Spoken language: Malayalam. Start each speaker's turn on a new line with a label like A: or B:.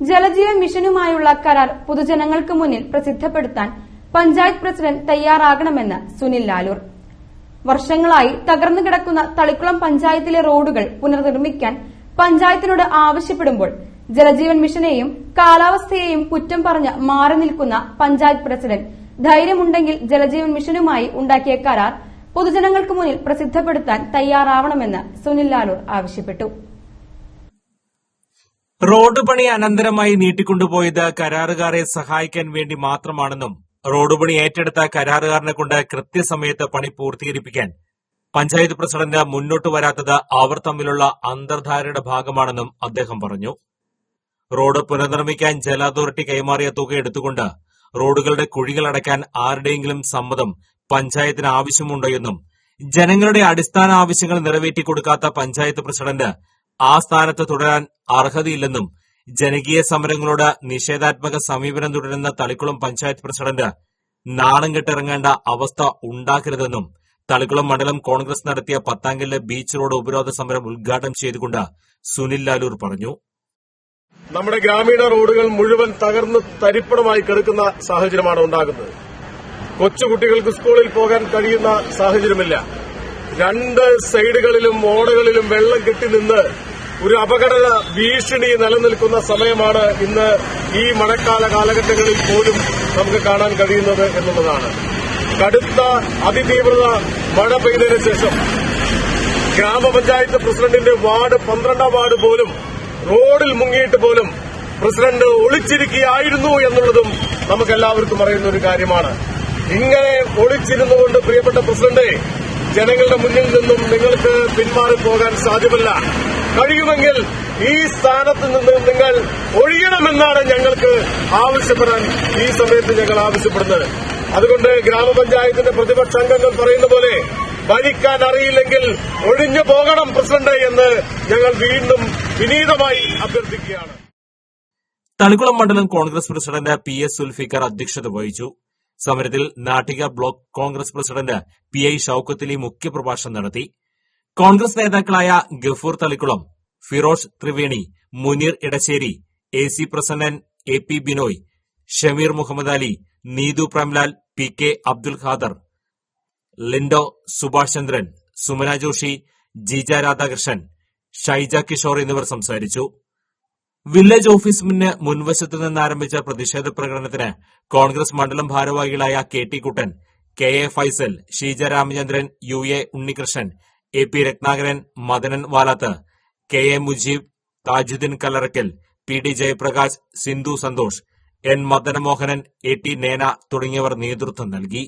A: ജലജീവൻ മിഷനുമായുള്ള കരാർ പൊതുജനങ്ങൾക്ക് മുന്നിൽ പ്രസിദ്ധപ്പെടുത്താൻ പഞ്ചായത്ത് പ്രസിഡന്റ് തയ്യാറാകണമെന്ന് സുനിൽ ലാലൂർ. വർഷങ്ങളായി തകർന്നു കിടക്കുന്ന തളിക്കുളം പഞ്ചായത്തിലെ റോഡുകൾ പുനർനിർമ്മിക്കാൻ പഞ്ചായത്തിനോട് ആവശ്യപ്പെടുമ്പോൾ ജലജീവൻ മിഷനെയും കാലാവസ്ഥയെയും കുറ്റം പറഞ്ഞ് മാറി നിൽക്കുന്ന പഞ്ചായത്ത് പ്രസിഡന്റ് ധൈര്യമുണ്ടെങ്കിൽ ജലജീവൻ മിഷനുമായി ഉണ്ടാക്കിയ കരാർ പൊതുജനങ്ങൾക്ക് മുന്നിൽ പ്രസിദ്ധപ്പെടുത്താൻ തയ്യാറാവണമെന്ന് സുനിൽ ലാലൂർ ആവശ്യപ്പെട്ടു.
B: റോഡ് പണി അനന്തരമായി നീട്ടിക്കൊണ്ടുപോയത് കരാറുകാരെ സഹായിക്കാൻ വേണ്ടി മാത്രമാണെന്നും റോഡ് പണി ഏറ്റെടുത്ത കരാറുകാരനെ കൊണ്ട് കൃത്യസമയത്ത് പണി പൂർത്തീകരിപ്പിക്കാൻ പഞ്ചായത്ത് പ്രസിഡന്റ് മുന്നോട്ട് വരാത്തത് അവർ തമ്മിലുള്ള അന്തർധാരയുടെ ഭാഗമാണെന്നും അദ്ദേഹം പറഞ്ഞു. റോഡ് പുനർനിർമ്മിക്കാൻ ജല അതോറിറ്റി കൈമാറിയ തുക എടുത്തുകൊണ്ട് റോഡുകളുടെ കുഴികൾ അടയ്ക്കാൻ ആരുടെയെങ്കിലും സമ്മതം പഞ്ചായത്തിന് ആവശ്യമുണ്ടോ എന്നും ജനങ്ങളുടെ അടിസ്ഥാന ആവശ്യങ്ങൾ നിറവേറ്റി കൊടുക്കാത്ത പഞ്ചായത്ത് പ്രസിഡന്റ് ആ സ്ഥാനത്ത് തുടരാൻ അർഹതയില്ലെന്നും ജനകീയ സമരങ്ങളോട് നിഷേധാത്മക സമീപനം തുടരുന്ന തളിക്കുളം പഞ്ചായത്ത് പ്രസിഡന്റ് നാണം കെട്ടിറങ്ങേണ്ട അവസ്ഥ ഉണ്ടാക്കരുതെന്നും തളിക്കുളം മണ്ഡലം കോൺഗ്രസ് നടത്തിയ പത്താങ്കല്ല് ബീച്ച് റോഡ് ഉപരോധ സമരം ഉദ്ഘാടനം ചെയ്തുകൊണ്ട് സുനിൽ ലാലൂർ പറഞ്ഞു.
C: നമ്മുടെ ഗ്രാമീണ റോഡുകൾ മുഴുവൻ തകർന്ന് തരിപ്പണമായി കിടക്കുന്ന സാഹചര്യമാണ് ഉണ്ടാകുന്നത്. കൊച്ചുകുട്ടികൾക്ക് സ്കൂളിൽ പോകാൻ കഴിയുന്ന സാഹചര്യമില്ല. രണ്ട് സൈഡുകളിലും ഓടകളിലും വെള്ളം കെട്ടി നിന്ന് ഒരു അപകട ഭീഷണി നിലനിൽക്കുന്ന സമയമാണ് ഇന്ന് ഈ മഴക്കാല കാലഘട്ടങ്ങളിൽ പോലും നമുക്ക് കാണാൻ കഴിയുന്നത് എന്നുള്ളതാണ്. കടുത്ത അതിതീവ്രത മഴ പെയ്തതിനു ശേഷം ഗ്രാമപഞ്ചായത്ത് പ്രസിഡന്റിന്റെ വാർഡ് പന്ത്രണ്ടാം വാർഡ് പോലും റോഡിൽ മുങ്ങിയിട്ട് പോലും പ്രസിഡന്റ് ഒളിച്ചിരിക്കുകയായിരുന്നു എന്നുള്ളതും നമുക്കെല്ലാവർക്കും അറിയുന്ന ഒരു കാര്യമാണ്. ഇങ്ങനെ ഒളിച്ചിരുന്നുകൊണ്ട് പ്രിയപ്പെട്ട പ്രസിഡന്റ് ജനങ്ങളുടെ മുന്നിൽ നിന്നും നിങ്ങൾക്ക് പിന്മാറി പോകാൻ സാധ്യമല്ല. കഴിയുമെങ്കിൽ ഈ സ്ഥാനത്ത് നിന്ന് നിങ്ങൾ ഒഴിയണമെന്നാണ് ഞങ്ങൾക്ക് ആവശ്യപ്പെടാൻ ഈ സമയത്ത് ഞങ്ങൾ ആവശ്യപ്പെടുന്നത്. അതുകൊണ്ട് ഗ്രാമപഞ്ചായത്തിന്റെ പ്രതിപക്ഷ അംഗങ്ങൾ പറയുന്ന പോലെ ഭരിക്കാൻ അറിയില്ലെങ്കിൽ ഒഴിഞ്ഞു പോകണം പ്രസിഡന്റ് എന്ന് ഞങ്ങൾ വീണ്ടും വിനീതമായി അഭ്യർത്ഥിക്കുകയാണ്.
B: തളികുളം മണ്ഡലം Congress president P S Sulfikar അധ്യക്ഷത വഹിച്ചു. സമരത്തിൽ Nattika block Congress president P I Shoukathali മുഖ്യപ്രഭാഷണം നടത്തി. കോൺഗ്രസ് നേതാക്കളായ Gafoor Thalikulam Firosh Triveni Muneer Edassery A C Prasannan A P Binoy Shameer Muhammad Ali Neethu Premlal P K Abdul Khader Lindo Subhash Chandran Sumana Joshi Jija Radhakrishnan Shaija Kishore എന്നിവർ സംസാരിച്ചു. വില്ലേജ് ഓഫീസ് മുന്ന് മുൻവശത്തു നിന്ന് ആരംഭിച്ച പ്രതിഷേധ പ്രകടനത്തിന് കോൺഗ്രസ് മണ്ഡലം ഭാരവാഹികളായ K T Kuttan K A Faisal Sheeja Ramachandran U A Unnikrishnan A P Rathnakaran Madanan Valath K A Mujeeb Thajudheen Kallarakkal P D Jayaprakash Sindhu Santhosh N Madanamohanan A T Nena തുടങ്ങിയവർ നേതൃത്വം നൽകി.